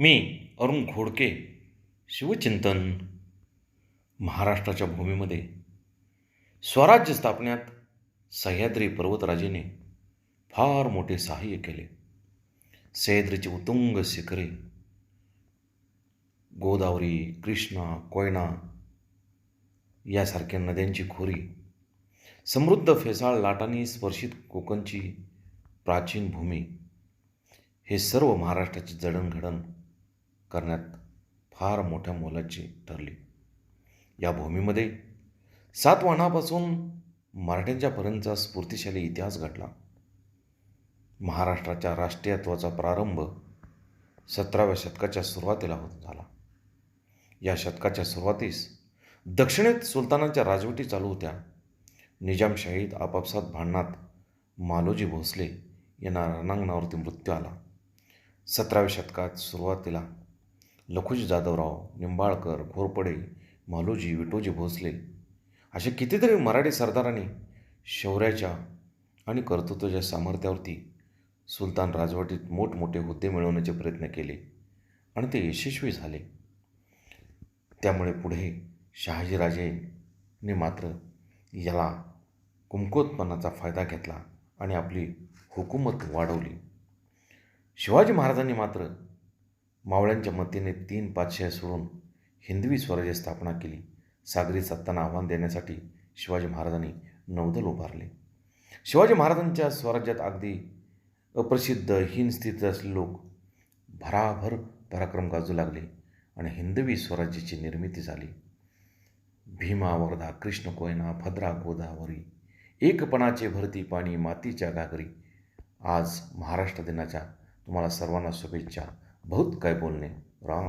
मी अरुण घोडके शिवचिंतन महाराष्ट्राच्या भूमीमध्ये स्वराज्य स्थापण्यात सह्याद्री पर्वतराजेने फार मोठे सहाय्य केले. सह्याद्रीची उत्तुंग शिखरे गोदावरी कृष्णा कोयना यासारख्या नद्यांची खोरी समृद्ध फेसाळ लाटांनी स्पर्शित कोकणची प्राचीन भूमी हे सर्व महाराष्ट्राची जडणघडण करण्यात फार मोठ्या मोलाची ठरली. या भूमीमध्ये सातवाहनापासून मराठ्यांच्यापर्यंतचा स्फूर्तिशाली इतिहास घडला. महाराष्ट्राच्या राष्ट्रीयत्वाचा प्रारंभ सतराव्या शतकाच्या सुरुवातीला होत झाला. या शतकाच्या सुरुवातीस दक्षिणेत सुलतानांच्या राजवटी चालू होत्या. निजामशाहीत आपापसात भांडणात मालोजी भोसले यांना रणांगणावरती मृत्यू आला. सतराव्या शतकात सुरुवातीला लखुजी जाधवराव निंबाळकर घोरपडे मालोजी विटोजी भोसले असे कितीतरी मराठी सरदारांनी शौर्याच्या आणि कर्तृत्वाच्या सामर्थ्यावरती सुलतान राजवटीत मोठमोठे हुद्दे मिळवण्याचे प्रयत्न केले आणि ते यशस्वी झाले. त्यामुळे पुढे शहाजीराजेने मात्र याला कुमकुवतपणाचा फायदा घेतला आणि आपली हुकूमत वाढवली. शिवाजी महाराजांनी मात्र मावळ्यांच्या मतीने तीन पाचशे सोडून हिंदवी स्वराज्य स्थापना केली. सागरी सत्तांना आव्हान देण्यासाठी शिवाजी महाराजांनी नौदल उभारले. शिवाजी महाराजांच्या स्वराज्यात अगदी अप्रसिद्ध हीन स्थितीत असलेले लोक भराभर पराक्रम गाजू लागले आणि हिंदवी स्वराज्याची निर्मिती झाली. भीमा वर्धा कृष्ण कोयना भद्रा गोदावरी एकपणाचे भरती पाणी मातीच्या घागरी आज महाराष्ट्र दिनाच्या तुम्हाला सर्वांना शुभेच्छा. बहुत काय बोलणे. राम.